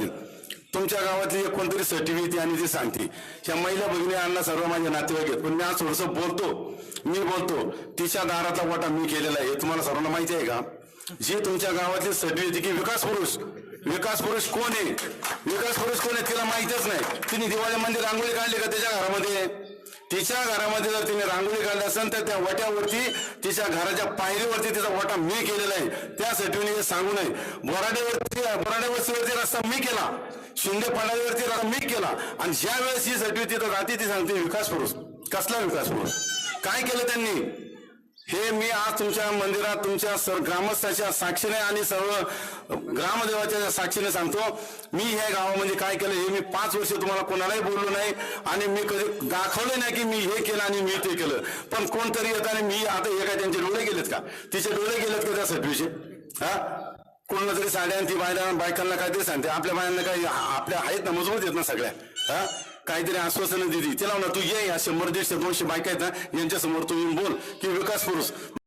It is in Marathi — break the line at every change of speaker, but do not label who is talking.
झाली तुमच्या गावातली एक कोणतरी सर्टिफिकेट आणि ती सांगते. ह्या महिला भगिनी अण्णा सर्व माझे नातेवाईक आहेत. पण मी आज थोडस बोलतो. मी बोलतो. तिच्या दाराचा वाटा मी केलेला आहे. हे तुम्हाला सर्वांना माहिती आहे का? जी तुमच्या गावातली सर्टिफिकेट की विकास पुरुष. विकास पुरुष कोण आहे? विकास पुरुष कोण आहे तिला माहितीच नाही. तिने दिवाळीमध्ये रांगोळी काढली का त्याच्या घरामध्ये? तिच्या घरामध्ये जर तिने रांगोळी काढली असेल तर त्या वट्यावरती तिच्या घराच्या पायरीवरती तिचा वटा मी केलेला आहे. त्यासाठी मी सांगू नये. बोराडेवरती बोराडेवरती रस्ता मी केला. शिंदे पाडावरती रस्ता मी केला. आणि ज्या वेळेस ही सर्टिफिकेट तिथं राहते ती सांगते विकास पुरुष कसला विकास पुरुष? काय केलं त्यांनी? हे मी आज तुमच्या मंदिरात तुमच्या सर ग्रामस्थाच्या साक्षीने आणि सर्व ग्रामदेवाच्या साक्षीने सांगतो. मी ह्या गावामध्ये काय केलं हे मी पाच वर्ष तुम्हाला कोणालाही बोललो नाही आणि मी कधी दाखवलं नाही की मी हे केलं आणि मी ते केलं. पण कोणतरी येताना मी आता हे काय त्यांचे डोळे गेलेत का? तिचे डोळे गेलेत का त्या सर्टिफिकेट हा? कोणाला तरी साड्या ती बायला बायकांना काहीतरी सांगते. आपल्या बायांना काही आपल्या आहेत ना मजबूत आहेत ना सगळ्या. हा? काहीतरी आश्वासनं दिली. तिला म्हणा तू ये या शंभर दीडशे दोनशे बायका आहेत ना यांच्यासमोर तू येऊन बोल की विकास पुरुष